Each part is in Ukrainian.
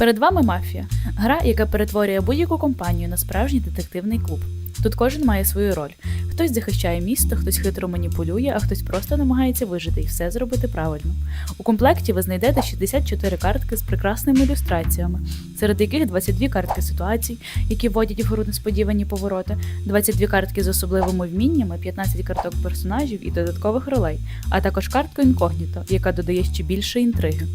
Перед вами мафія гра, яка перетворює будь-яку компанію на справжній детективний клуб. Тут кожен має свою роль. Хтось захищає місто, хтось хитро маніпулює, а хтось просто намагається вижити і все зробити правильно. У комплекті ви знайдете 64 картки з прекрасними ілюстраціями, серед яких 22 картки ситуацій, які вводять в гру несподівані повороти, 22 картки з особливими вміннями, 15 карток персонажів і додаткових ролей, а також картка інкогніто, яка додає ще більше інтриги.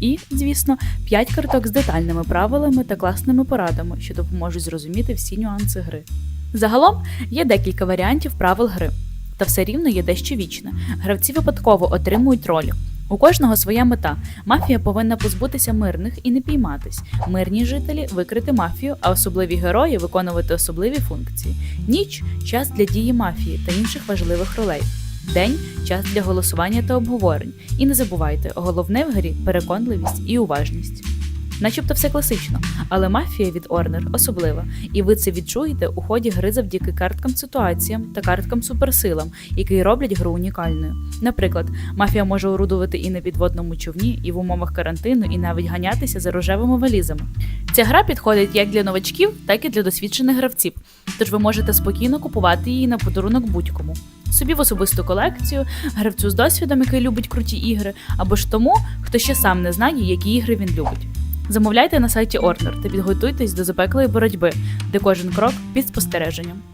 І, звісно, 5 карток з детальними правилами та класними порадами, що допоможуть зрозуміти всі нюанси гри. Загалом є декілька варіантів правил гри, та все рівно є дещо вічне. Гравці випадково отримують ролі. У кожного своя мета. Мафія повинна позбутися мирних і не пійматись. Мирні жителі викрити мафію, а особливі герої виконувати особливі функції. Ніч час для дії мафії та інших важливих ролей. День час для голосування та обговорень. І не забувайте, головне в грі переконливість і уважність. Начебто все класично, але мафія від Орнер особлива, і ви це відчуєте у ході гри завдяки карткам ситуаціям та карткам суперсилам, які роблять гру унікальною. Наприклад, мафія може орудувати і на підводному човні, і в умовах карантину, і навіть ганятися за рожевими валізами. Ця гра підходить як для новачків, так і для досвідчених гравців, тож ви можете спокійно купувати її на подарунок будь-кому. Собі в особисту колекцію, гравцю з досвідом, який любить круті ігри, або ж тому, хто ще сам не знає, які ігри він любить. Замовляйте на сайті ордер та підготуйтесь до запеклої боротьби, де кожен крок під спостереженням.